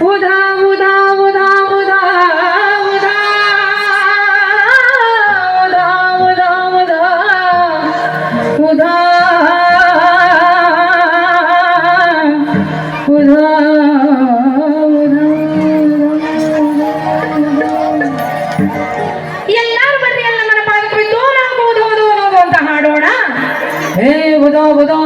ಉದಾ ಉದಾ ಉದಾ ಉದಾ ಉದಾ ಉದಾ ಉದಾ ಉದಾ ಉದಾ ಎಲ್ಲಾರು ಬರ್ರಿ ಎಲ್ಲ ಮನ ಪಾದಕ್ಕೆ ಬಿದ್ದು ನಾವು ಓದು ಓದು ಓದು ಅಂತ ಹಾಡೋಣ ಹೇ ಉದಾ ಉದಾ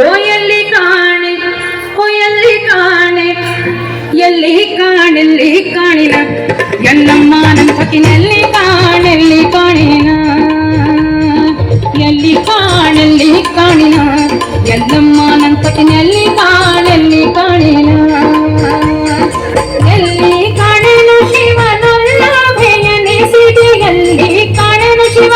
ಓ ಎಲ್ಲಿ ಕಾಣೆ ಓ ಎಲ್ಲಿ ಕಾಣೆ, ಎಲ್ಲಿ ಕಾಣೆಲ್ಲಿ ಕಾಣಿನ ಎಲ್ಲಮ್ಮ ನನ್ನ ಪಕ್ಕಿನಲ್ಲಿ ಕಾಣೆಲ್ಲಿ ಕಾಣಿನ ಎಲ್ಲಿ ಕಾಣೆಲ್ಲಿ ಕಾಣಿನ ಎಲ್ಲಮ್ಮ ನನ್ನ ಪಕ್ಕಿನಲ್ಲಿ ಕಾಣೆಲ್ಲಿ ಕಾಣಿನ ಎಲ್ಲಿ ಕಾಣೆನು ಶಿವನಲ್ಲ ಭಯನಿಸಿದೆ ಎಲ್ಲಿ ಕಾಣೆನು ಶಿವ?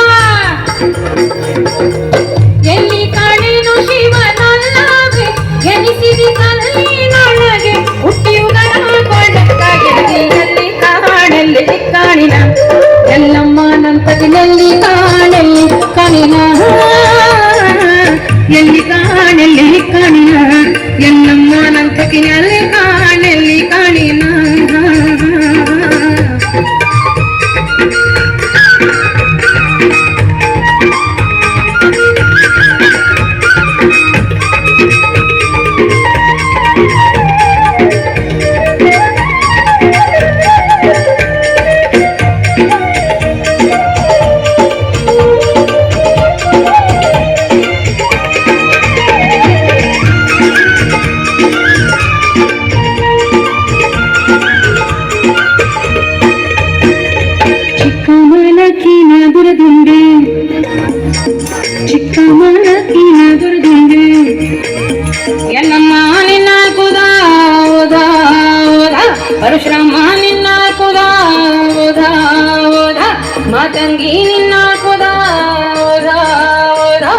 ఎల్లమ్మ నంపతి నెల్లి కాణెల్లి కనిన ఎల్లి కాణెల్లి కనిన ఎల్లమ్మ నంపతి నెల్లి కాణ नमानि ना प मातङ्गीनि नाुदारु दो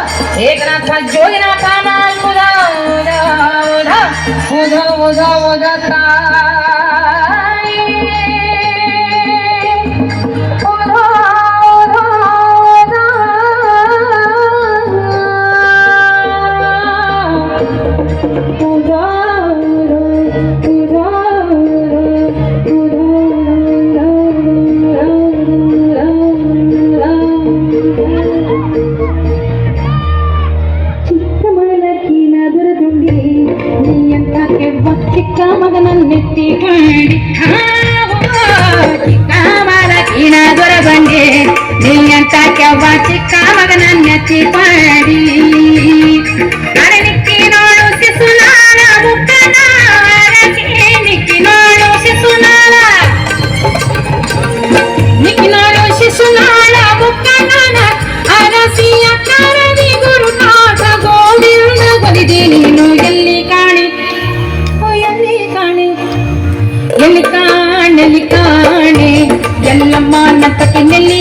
कामाला किना दोर बंदे दिल्यांचा केव्हाची कामग नाण्याची पाडी ಕಾಣಲಿ ಕಾಣೆ ಎಲ್ಲಮ್ಮ ನನ್ನ ಪತಿ ನೆಲ್ಲಿ